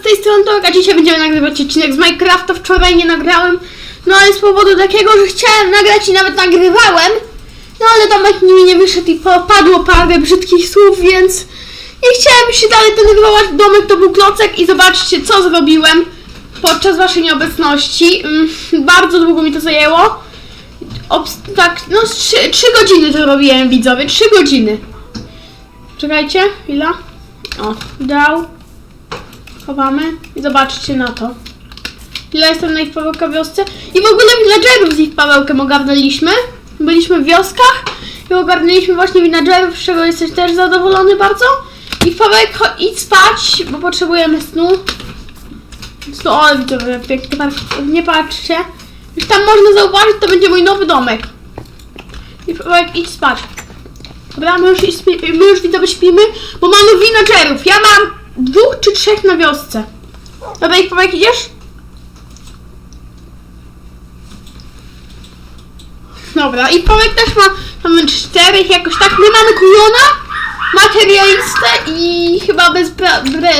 Z tej strony Tomek, a dzisiaj będziemy nagrywać odcinek z Minecrafta. Wczoraj nie nagrałem, no ale z powodu takiego, że chciałem nagrać i nawet nagrywałem. No ale Tomek mi nie wyszedł i padło parę brzydkich słów, więc nie chciałem się dalej denerwować. Domek to był klocek i zobaczcie co zrobiłem podczas waszej nieobecności. Mm, bardzo długo mi to zajęło. Tak, no 3 godziny to robiłem widzowie, 3 godziny. Czekajcie, chwila. O, dał. Chowamy i zobaczcie na to. Ile jestem na ich Pawełka wiosce. I w ogóle villagerów z ich Pawełkiem ogarnęliśmy. Byliśmy w wioskach i ogarnęliśmy właśnie villagerów, z czego jesteś też zadowolony bardzo. I Pawełek, idź spać, bo potrzebujemy snu. Snu, o, widzowie, pięknie, tak, nie patrzcie. Już tam można zauważyć, to będzie mój nowy domek. I Pawełek, idź spać. Dobra, my już, my już widzowie śpimy, bo mamy villagerów. Ja mam dwóch czy trzech na wiosce. Dobra, ich Pawełek, idziesz? Dobra, i Pawełek też ma, mamy czterech jakoś tak. My mamy kujona, materialistę i chyba bez, be,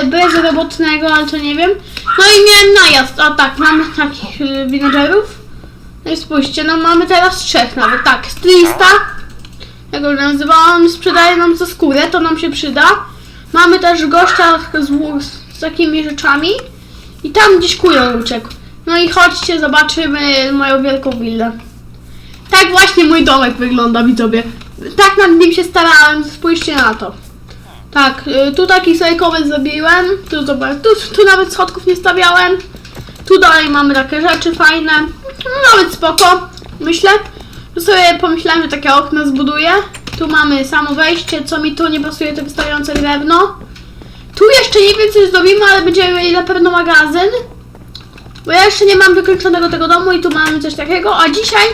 bezrobotnego, ale to nie wiem. No i miałem najazd, a tak, mamy takich y. No i spójrzcie, no mamy teraz trzech nawet, tak, stylista, jak go nazywałam, sprzedaje nam za skórę, to nam się przyda. Mamy też gościa z, z, takimi rzeczami i tam gdzieś kujon uciekł. No i chodźcie, zobaczymy moją wielką willę. Tak właśnie mój domek wygląda, widzowie. Tak nad nim się starałem, spójrzcie na to. Tak, y, tu taki slajkowy zrobiłem, tu, zobacz, tu, tu nawet schodków nie stawiałem. Tu dalej mamy takie rzeczy fajne, no nawet spoko, myślę. Tu sobie pomyślałem, że takie okno zbuduję. Tu mamy samo wejście, co mi tu nie pasuje, to wystające drewno. Tu jeszcze nie wiem, co zrobimy, ale będziemy mieli na pewno magazyn. Bo ja jeszcze nie mam wykończonego tego domu i tu mamy coś takiego, a dzisiaj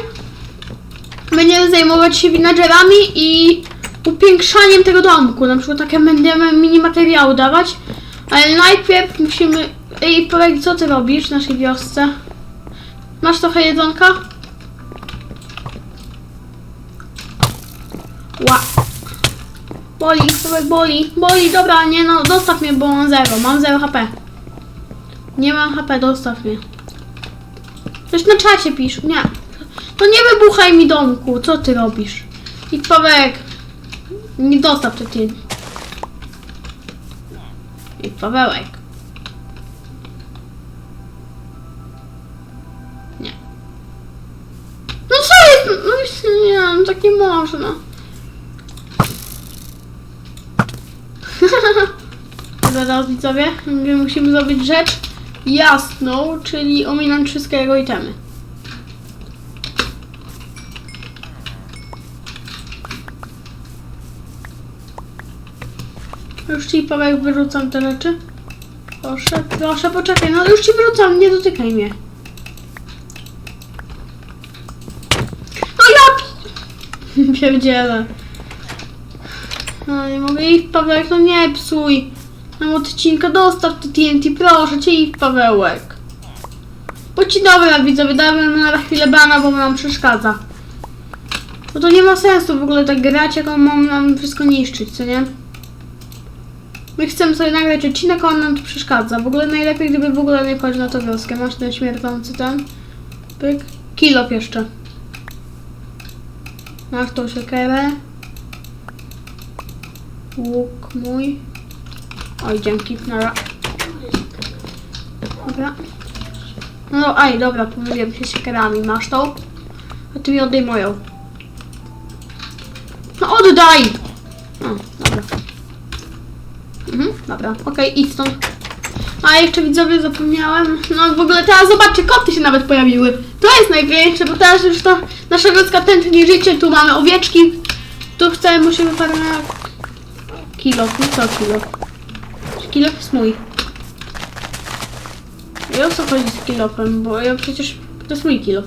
będziemy zajmować się villagerami i upiększaniem tego domku. Na przykład takie będziemy mini materiały dawać. Ale najpierw musimy... Ej, powiedz, co ty robisz w naszej wiosce? Masz trochę jedzonka? Ła. Boli, powiedz, boli, boli, dobra, nie no, dostaw mnie, bo mam zero, mam zero HP. Nie mam HP, dostaw mnie. Coś na czacie pisz, nie. To nie wybuchaj mi domku, co ty robisz? I Pawełek, nie dostaw to ty. I Pawełek. Nie. No co jest? No nie, no tak nie można. Zaraz widzowie, my musimy zrobić rzecz jasną, czyli ominąć wszystkie jego itemy. Już ci Paweł wyrzucam te rzeczy. Proszę, proszę, poczekaj, no już ci wyrzucam, nie dotykaj mnie. No ja... pi- Pierdzielę. No nie mogę ich Pawełek, no nie psuj. Mam odcinka, dostaw to TNT, proszę cię ich Pawełek. Bo ci dobra widzowie, damy na chwilę bana, bo nam przeszkadza. Bo to nie ma sensu w ogóle tak grać, jak on nam wszystko niszczyć, co nie? My chcemy sobie nagrać odcinek, a on nam przeszkadza. W ogóle najlepiej, gdyby w ogóle nie wchodził na tą wioskę. Masz ten śmierdzący ten. Pyk. Kilop jeszcze. Masz tą siekierę. Łuk mój. Oj, dzięki. Nara. Dobra. No, aj, dobra, pomyliłem się siekierami. Masz tą? A ty mi oddaj moją. No oddaj! O, dobra. Mhm, dobra, okej, idź stąd. A jeszcze widzowie zapomniałem. No w ogóle teraz zobaczcie, koty się nawet pojawiły. To jest największe, bo teraz już to nasza wioska tętni życie. Tu mamy owieczki. Tu chcemy, musimy farmić. Kilo, no co kilo? Kilo jest mój. I o co chodzi z kilofem? Bo ja przecież. To jest mój kilo.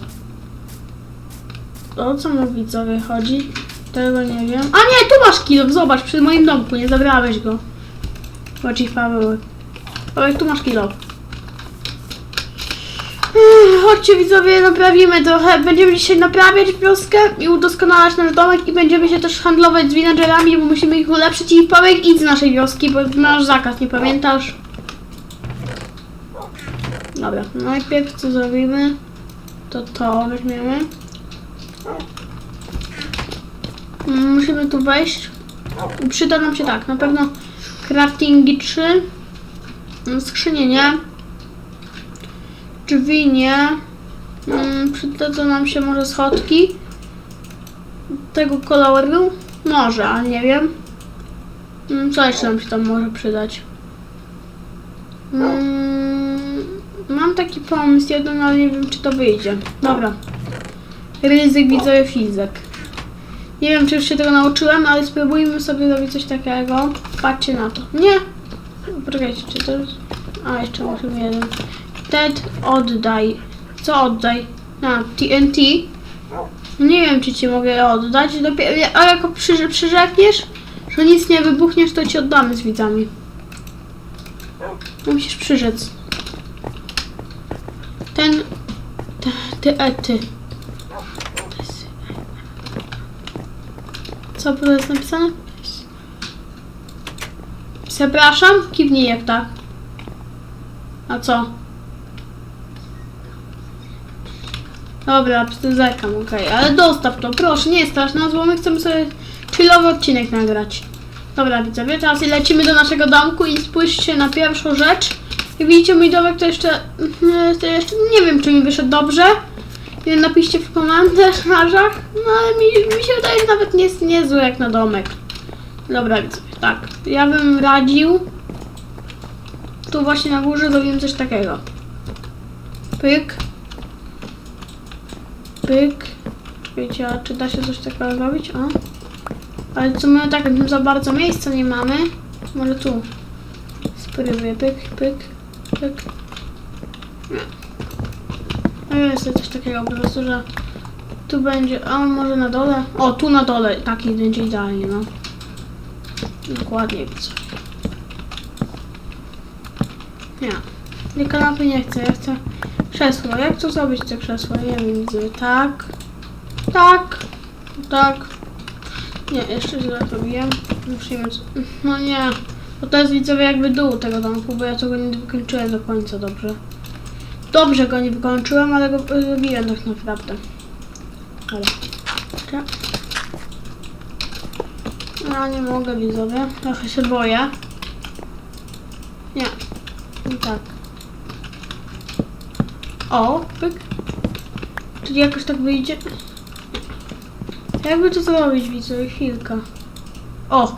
O co mu widzowie chodzi? Tego nie wiem. A nie, tu masz kilo, zobacz, przy moim domku, nie zabrałeś go. Chodź ich Paweł. Paweł, tu masz kilo. Chodźcie widzowie, naprawimy trochę. Będziemy dzisiaj naprawiać wioskę i udoskonalać nasz domek i będziemy się też handlować z villagerami, bo musimy ich ulepszyć i Paweł idź z naszej wioski, bo masz zakaz, nie pamiętasz? Dobra, najpierw co zrobimy, to to weźmiemy. Musimy tu wejść. Przyda nam się tak, na pewno craftingi 3, mm, skrzynie nie, drzwi nie, mm, przydadzą nam się może schodki tego koloru, może, ale nie wiem. Mm, Co jeszcze nam się tam może przydać? Mm, mam taki pomysł jeden, ale nie wiem czy to wyjdzie. Dobra. Ryzyk widzowie fizyk. Nie wiem czy już się tego nauczyłem, ale spróbujmy sobie zrobić coś takiego. Patrzcie na to. Nie! Poczekajcie, czy to jest... A, jeszcze musimy jeden. Ted, oddaj. Co oddaj? A, TNT. Nie wiem, czy ci mogę oddać. Dopiero, a jako przy, przyrzekniesz, że nic nie wybuchniesz, to ci oddamy z widzami. Musisz przyrzec. Ten... Te, ty, e, ty. Co tu jest napisane? Przepraszam? Kiwnij jak tak. A co? Dobra, zerkam, okej, ale dostaw to, proszę, nie strasz nas, bo my chcemy sobie chillowy odcinek nagrać. Dobra, widzowie, teraz lecimy do naszego domku i spójrzcie na pierwszą rzecz. Jak widzicie, mój domek to jeszcze, to jeszcze nie wiem, czy mi wyszedł dobrze. Napiszcie w komentarzach, no ale mi, mi się wydaje, że nawet nie jest niezły jak na domek. Dobra, widzowie, tak, ja bym radził, tu właśnie na górze zrobimy coś takiego. Pyk. Pyk. Czekajcie, a czy da się coś takiego zrobić? O. Ale co my tak za bardzo miejsca nie mamy? Może tu. Spróbuję. Pyk, pyk, pyk. Ja jest coś takiego po prostu, że tu będzie, a może na dole? O, tu na dole, taki będzie idealnie, no. Dokładnie widzę. Nie. Nie kanapy nie chcę, ja chcę krzesło. Jak to zrobić te krzesło? Wiem, widzę. Tak. Tak. Tak. Nie, jeszcze źle zrobiłem. Musimy... No nie. Bo to jest widzowie jakby dół tego domku, bo ja tego nie wykończyłem do końca dobrze. Dobrze go nie wykończyłem, ale go zrobiłem tak naprawdę. Ale. Tak. Ja nie mogę widzowie. Trochę się boję. Nie. I tak. O, pyk. Czyli jakoś tak wyjdzie. Jakby to zrobić, widzę, chwilkę. O!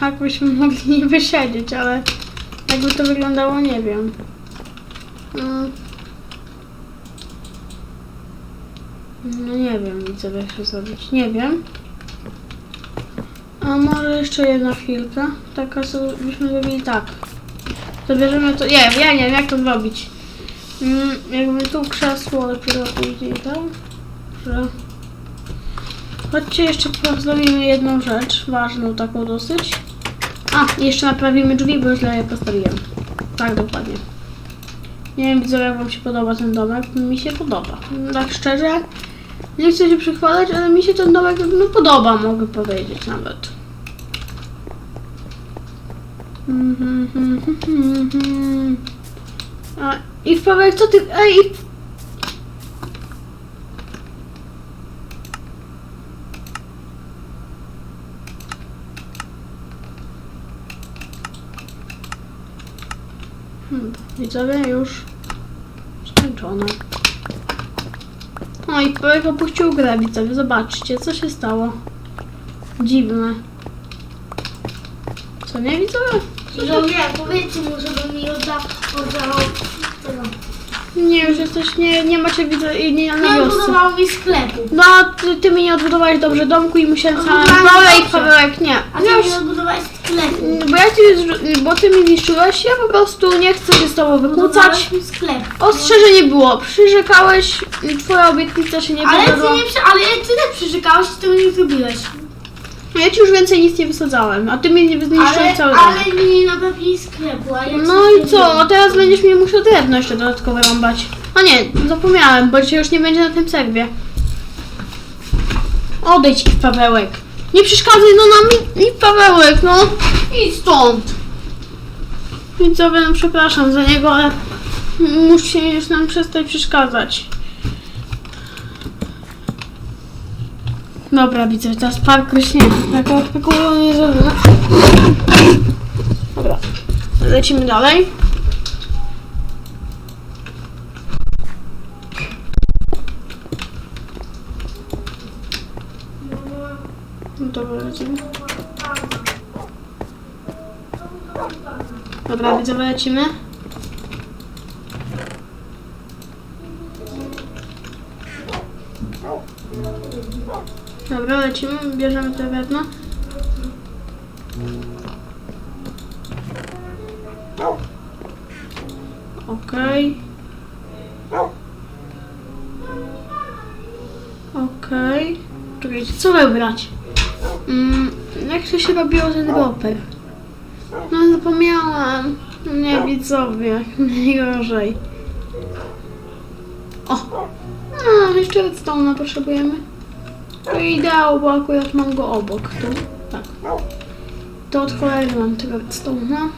Tak byśmy mogli niby siedzieć, ale jakby to wyglądało, nie wiem. Mm. No nie wiem, widzę, jak to zrobić. Nie wiem. A może jeszcze jedna chwilka. Taka byśmy zrobili tak. Zabierzemy to. Nie, ja nie wiem jak to zrobić. Mm, jakby tu krzesło dopiero później, tak? Że... Chodźcie jeszcze zrobimy jedną rzecz, ważną taką dosyć. A, jeszcze naprawimy drzwi, bo źle je postawiłem. Tak, dokładnie. Nie wiem, widzowie, jak wam się podoba ten domek. Mi się podoba. Tak szczerze, nie chcę się przychwalać, ale mi się ten domek no, podoba, mogę powiedzieć nawet. Mhm, mhm, mhm. A, I Paweł, co ty... Ej! Hmm, widzowie już skończone. No i Paweł opuścił grę, widzowie, zobaczcie, co się stało. Dziwne. Co nie widzowie? Widzowie, powiedzcie mu, żeby mi oddał Nie, już jesteś, nie, nie macie widzę, nie, nie na Nie wiosce. odbudował mi sklepu. No, ty, ty mi nie odbudowałeś dobrze domku i musiałem sam Odbudowałem i dobrze. Pawełek nie. A ty mi odbudowałeś sklepu. bo ja ci, zrzu- bo ty mi zniszczyłeś, ja po prostu nie chcę się z tobą wykłócać. Odbudowałeś mi sklep. Ostrzeżenie było, przyrzekałeś, twoja obietnica się nie Ale ty wydarzyła. nie przy, ale ty nie przyrzekałeś, tego nie zrobiłeś. Ja ci już więcej nic nie wysadzałem, a ty mi nie zniszczyłeś Ale, cały ale domek. mi nie naprawili sklepu, a ja No i co, teraz będziesz mnie musiał drewno jeszcze dodatkowo rąbać. A nie, zapomniałem, bo cię już nie będzie na tym serwie. Odejdź i Pawełek. Nie przeszkadzaj no na mi, i Pawełek, no. Idź stąd. Widzowie, no przepraszam za niego, ale Musi już nam przestać przeszkadzać. Dobra, widzę, teraz parkour śniegu. Jako parkour nie zrobię. Dobra, lecimy dalej. No Dobra, lecimy. Dobra, widzowie, lecimy. Dobra, lecimy, bierzemy te wezmę. Okej. Okej. Czekajcie, co wybrać? Mm, jak to się robiło ten roper? No zapomniałam. Nie widzowie, najgorzej. O! No, jeszcze redstone'a potrzebujemy. To ideał, bo akurat mam go obok. Tu, tak. To od cholery mam tego redstone'a.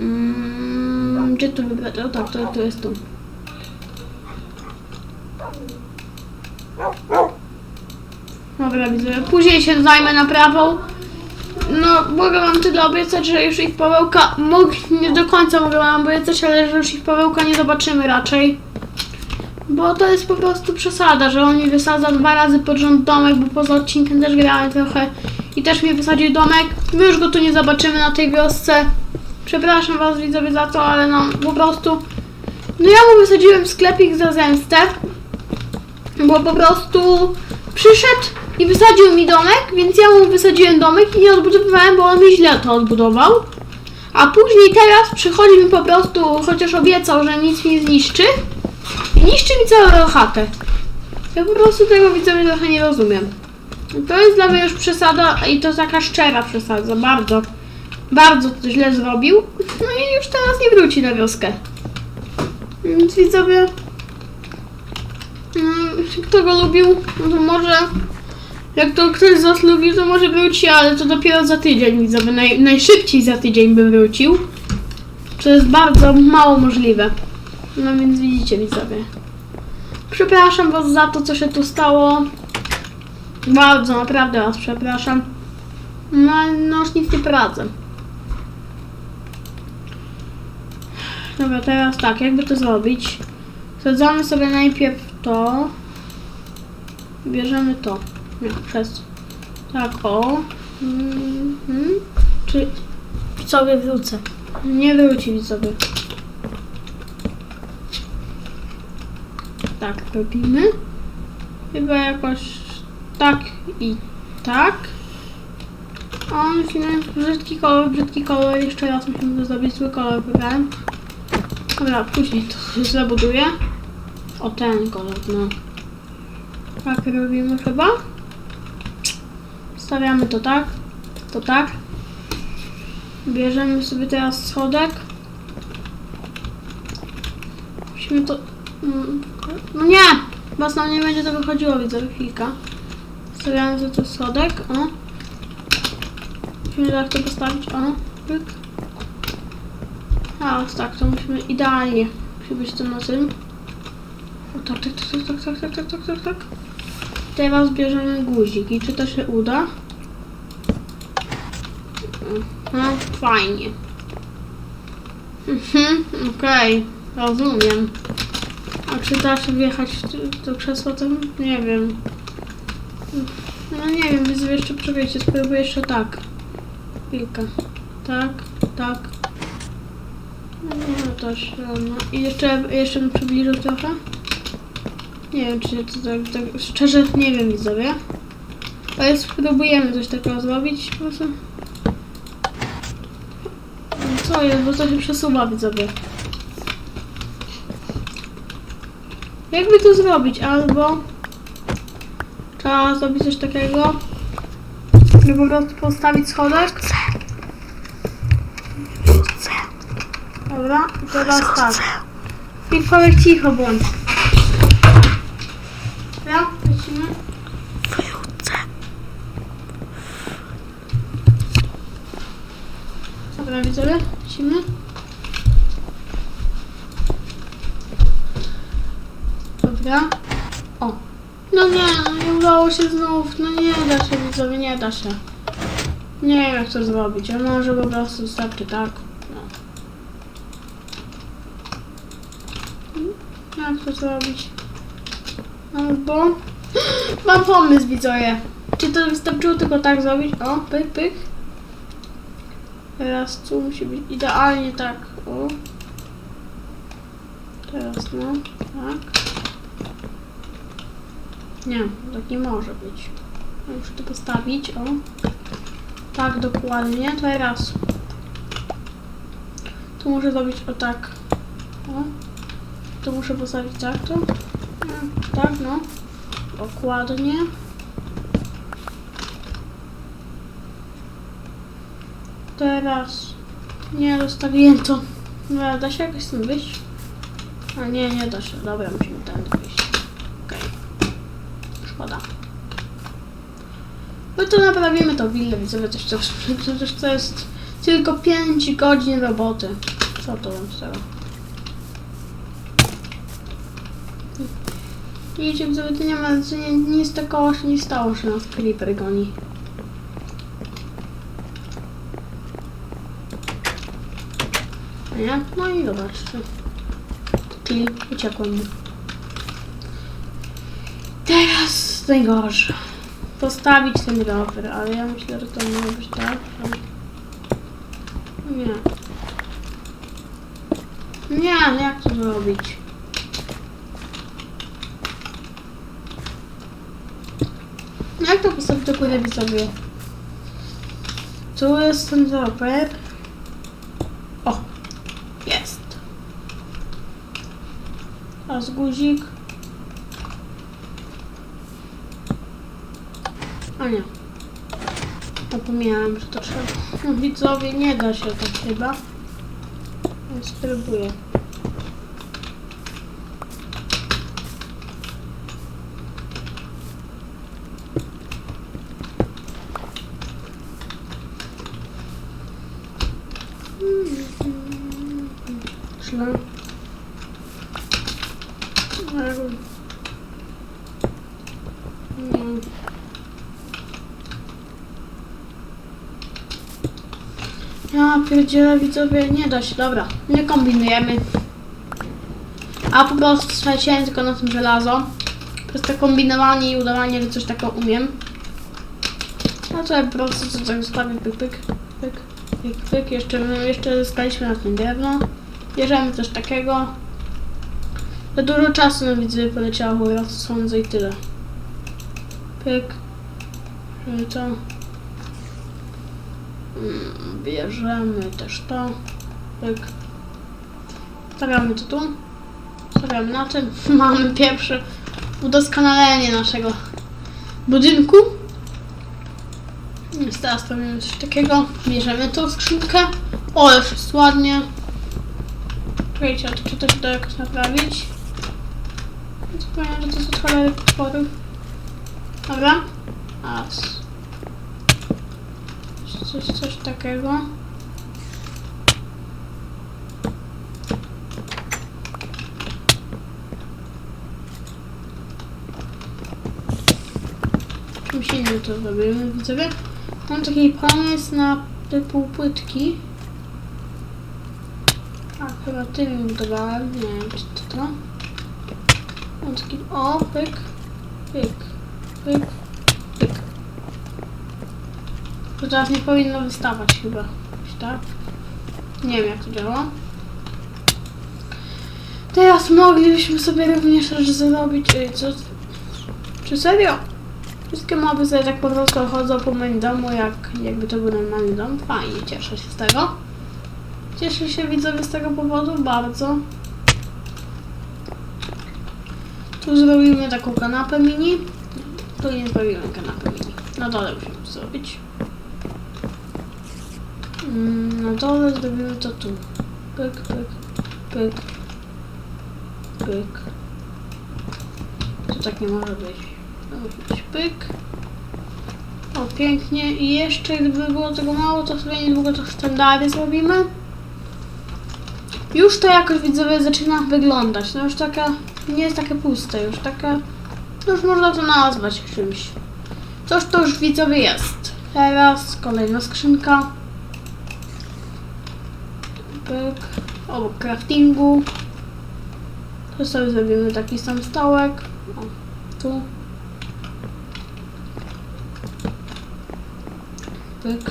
Mm, gdzie tu wybrać? O tak, to, to jest tu. Dobra, widzę. Później się zajmę naprawą. No, mogę wam tyle obiecać, że już ich Pawełka... Mógł, nie do końca mogę wam obiecać, ale że już ich Pawełka nie zobaczymy raczej. Bo to jest po prostu przesada, że on mi wysadza dwa razy pod rząd domek, bo poza odcinkiem też grałem trochę. I też mi wysadził domek. My już go tu nie zobaczymy na tej wiosce. Przepraszam was widzowie za to, ale no po prostu... No ja mu wysadziłem sklepik za zemstę. Bo po prostu przyszedł i wysadził mi domek, więc ja mu wysadziłem domek i nie odbudowywałem, bo on mi źle to odbudował. A później teraz przychodzi mi po prostu, chociaż obiecał, że nic mi zniszczy, niszczy mi całą chatę. Ja po prostu tego widzowie trochę nie rozumiem. To jest dla mnie już przesada i to taka szczera przesada, bardzo. Bardzo to źle zrobił. No i już teraz nie wróci na wioskę. Więc widzowie, Mm, Kto go lubił, no to może. Jak to ktoś z Was lubił, to może wróci, ale to dopiero za tydzień, widzowie. Naj, najszybciej za tydzień bym wrócił. Co jest bardzo mało możliwe. No więc widzicie, widzowie. Przepraszam Was za to, co się tu stało. Bardzo, naprawdę Was przepraszam. No, no już nic nie poradzę. Dobra, teraz tak, jakby to zrobić? Sadzamy sobie najpierw to. Bierzemy to. Nie, przez. Tak, o. Mhm. Czy sobie wrócę. nie wróci sobie. Tak robimy. Chyba jakoś tak i tak. O, musimy brzydki kolor, brzydki kolor. Jeszcze raz musimy to zrobić. Zły kolor wybrałem. Dobra, później to się zabuduje. O ten kolor, no. Tak robimy chyba. Stawiamy to tak. To tak. Bierzemy sobie teraz schodek. Musimy to... No nie! Was nam nie będzie to wychodziło, widzę, chwilka. Stawiamy sobie to schodek, o. Musimy tak to postawić, o. Pyk. A, tak, to musimy idealnie. Musi być to na tym. O, tak, tak, tak, tak, tak, tak, tak, tak, tak, tak. Teraz bierzemy guzik i czy to się uda? No, fajnie. Mhm, okej, rozumiem. A czy da się wjechać w to- krzesło tam? Nie wiem. No nie wiem, więc jeszcze czekajcie, spróbuję jeszcze tak. Chwilkę. Tak, tak. No no to średnio. I jeszcze, jeszcze bym przybliżył trochę. Nie wiem, czy to tak, tak, szczerze nie wiem, widzowie. Ale spróbujemy coś takiego zrobić, po prostu. Co jest, bo to się przesuwa, widzowie. Jakby to zrobić? Albo trzeba zrobić coś takiego, żeby po prostu postawić schodek. Dobra, i teraz tak. Wilkołek cicho bądź. Dobra, lecimy. Dobra, widzowie, lecimy. O. No nie, nie udało się znów. No nie da się, widzowie, nie da się. Nie wiem jak to zrobić, a może po prostu wystarczy tak. No. Jak to zrobić? Albo... Mam pomysł, widzowie. Czy to wystarczyło tylko tak zrobić? O, pyk, pyk. Teraz tu musi być idealnie tak. O. Teraz no, tak. Nie, tak nie może być. Muszę to postawić, o. Tak, dokładnie. Teraz. Tu muszę zrobić o tak. O. Tu muszę postawić tak, to. No, Tak, no. Dokładnie. Teraz. Nie, zostawiłem to. No, da się jakoś z tym wyjść? A nie, nie da się. Dobra, musimy ten wyjść. Okej. Szkoda. My to naprawimy to willę, widzowie, coś to, przecież to jest tylko 5 godzin roboty. Co to wam tego? Widzicie, widzowie, to nie ma, nie, nic takiego się nie stało, że nas creeper goni. Nie? No i zobaczcie. Czyli uciekłem. Teraz najgorsze. Postawić ten rower, ale ja myślę, że to może być tak. Nie. Nie, jak to zrobić? Jak to postawić do góry widzowie? Tu jest ten rower. O! Jest. Teraz guzik. A nie. Zapomniałam, że to trzeba. No, widzowie, nie da się tak chyba. Spróbuję. Szlak. Nie. Ja pierdzielę widzowie, nie da się, dobra, nie kombinujemy. A po prostu straciłem tylko na tym żelazo. Przez to kombinowanie i udawanie, że coś takiego umiem. No to ja po prostu to tak zostawię, pyk, pyk, pyk, pyk, pyk. Jeszcze, jeszcze zyskaliśmy na tym drewno. Bierzemy coś takiego. Za dużo czasu na widzę poleciało, po prostu sądzę i tyle. Pyk. Żeby to... Mm, Bierzemy też to. Pyk. Stawiamy to tu. Stawiamy na tym. Mamy pierwsze udoskonalenie naszego budynku. Więc teraz robimy coś takiego. Bierzemy tą skrzynkę. O, już jest ładnie. Czekajcie, a to czy to się da jakoś naprawić? Zapomniałam, że to są cholery potworów. Dobra. As. Coś, coś takiego. Czymś innym to zrobimy, widzowie. Mam taki pomysł na te półpłytki. A, chyba tym budowałem. Nie wiem, czy to to. Mam taki... O. Pyk. Pyk. Pyk. To teraz nie powinno wystawać chyba. Tak? Nie wiem jak to działa. Teraz moglibyśmy sobie również zrobić... y, Co? Czy serio? Wszystkie moby sobie tak po prostu chodzą po moim domu, jak jakby to był normalny dom. Fajnie, cieszę się z tego. Cieszę się widzowie z tego powodu bardzo. Tu zrobimy taką kanapę mini. Tu nie zrobimy kanapę mini. Na dole musimy zrobić. Mm, Na dole zrobimy to tu. Pyk, pyk, pyk. Pyk. To tak nie może być. Być pyk. O, pięknie. I jeszcze gdyby było tego mało, to sobie niedługo to standardy zrobimy. już to jakoś widzowie zaczyna wyglądać. No już taka, nie jest takie puste, już taka, no już można to nazwać czymś. Coś to już widzowie jest. Teraz kolejna skrzynka. Pyk. Obok craftingu. To sobie zrobimy taki sam stołek. O, tu. Pyk.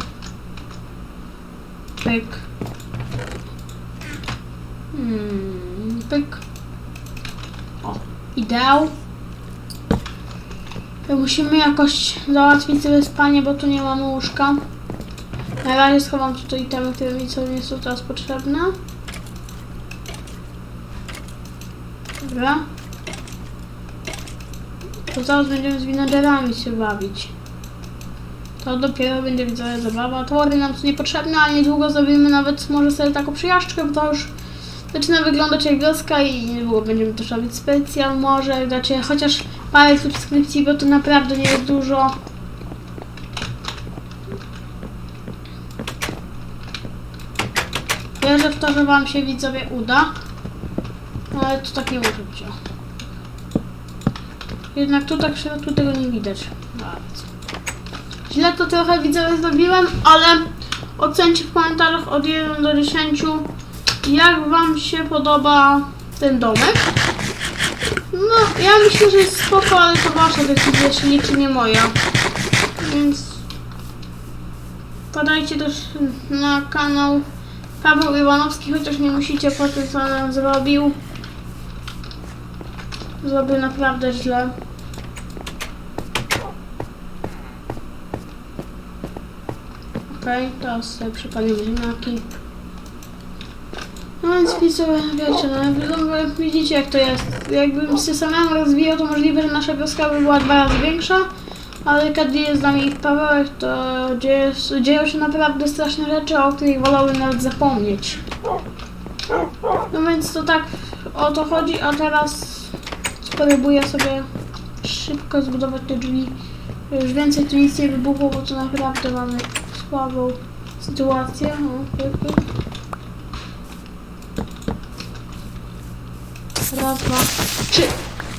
Pyk. Hmm, pyk. O, ideał. Musimy jakoś załatwić sobie spanie, bo tu nie mamy łóżka. Na razie schowam tutaj itemy, które mi co nie są teraz potrzebne. Dobra. To zaraz będziemy z villagerami się bawić. To dopiero będzie widzowie zabawa. Tory nam są niepotrzebne, ale niedługo zrobimy nawet może sobie taką przyjażdżkę, bo to już zaczyna wyglądać jak wioska i niedługo będziemy też robić specjal może, dacie chociaż parę subskrypcji, bo to naprawdę nie jest dużo. Wierzę w to, że wam się widzowie uda, ale to tak nie. Jednak tu tak w środku tego nie widać bardzo. Źle to trochę widzowie zrobiłem, ale ocencie w komentarzach od 1 do 10 jak wam się podoba ten domek. No, ja myślę, że jest spoko, ale to wasza decyzja się liczy, nie moja. Więc podajcie też na kanał Paweł Iwanowski, chociaż nie musicie po tym, co on zrobił. Zrobił naprawdę źle. Okej, teraz sobie przypalimy ziemniaki. No więc widzowie, wiecie, no widzicie jak to jest. Jakbym się samemu rozwijał, to możliwe, że nasza wioska by była dwa razy większa. Ale kiedy jest z nami Pawełek, to dzieje, dzieją się naprawdę straszne rzeczy, o których wolałbym nawet zapomnieć. No więc to tak o to chodzi, a teraz spróbuję sobie szybko zbudować te drzwi. Już więcej tu nic nie wybuchło, bo to naprawdę mamy słabą sytuację. O, pyk, pyk. Raz, dwa, trzy.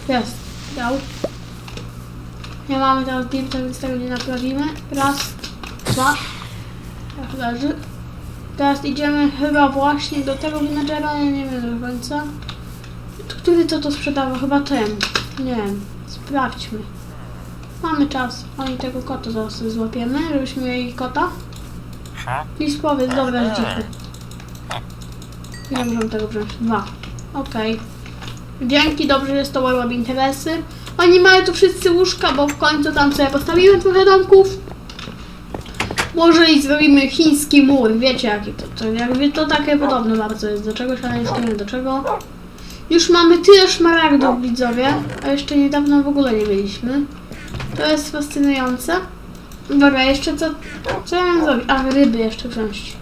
Jest. Dał. Nie mamy teraz dirta, więc tego nie naprawimy. Raz, dwa. Leży. Teraz idziemy chyba właśnie do tego menadżera, ja nie wiem do końca. Który to to sprzedawał? Chyba ten. Nie wiem. Sprawdźmy. Mamy czas. Oni tego kota zaraz sobie złapiemy, żebyśmy mieli kota. Pisz powiedz, dobra, jest dzichy. Nie możemy tego wziąć. Dwa. Okej. Dzięki, dobrze, że z tobą robi interesy. Oni mają tu wszyscy łóżka, bo w końcu tam sobie postawiłem trochę domków. Może i zrobimy chiński mur, wiecie jaki to, to jakby to takie podobne bardzo jest do czegoś, ale jeszcze nie do czego. Już mamy tyle szmaragdów widzowie, a jeszcze niedawno w ogóle nie mieliśmy. To jest fascynujące. Dobra, jeszcze co, co ja mam zrobić? A, ryby jeszcze wziąć.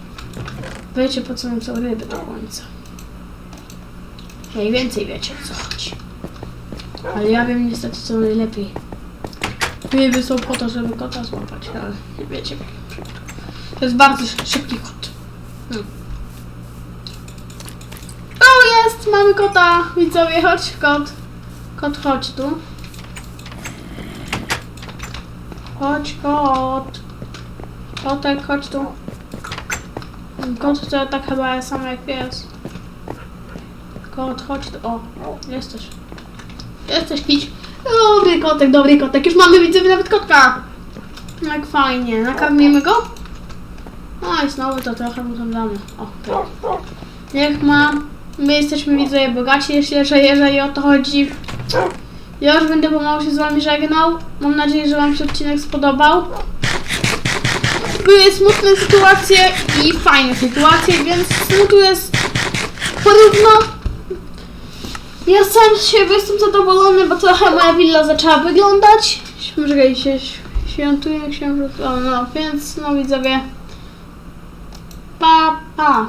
Wiecie po co nam są ryby do końca. Mniej więcej wiecie o co chodzi. Ale ja wiem niestety co najlepiej. Ryby są po to, żeby kota złapać, ale nie wiecie. To jest bardzo szy- szybki kot. No. O jest! Mamy kota! Widzowie, chodź kot. Kot, chodź tu. Chodź kot. Kotek, chodź tu. Kot to tak chyba jest sam jak pies. Kot, chodź tu. O, jesteś. Jesteś kić. Dobry kotek, dobry kotek. Już mamy widzowie nawet kotka. Jak fajnie. Nakarmimy go? No i znowu to trochę mu tam damy. O, tak. Niech ma. My jesteśmy widzowie bogaci, jeśli, że jeżeli o to chodzi. Ja już będę pomału się z wami żegnał. Mam nadzieję, że wam się odcinek spodobał. Były smutne sytuacje i fajne sytuacje, więc smutku jest porówno. Ja sam z siebie jestem zadowolony, bo trochę moja willa zaczęła wyglądać. Może się świętuje księżyc. O no, więc no widzowie. Pa, pa.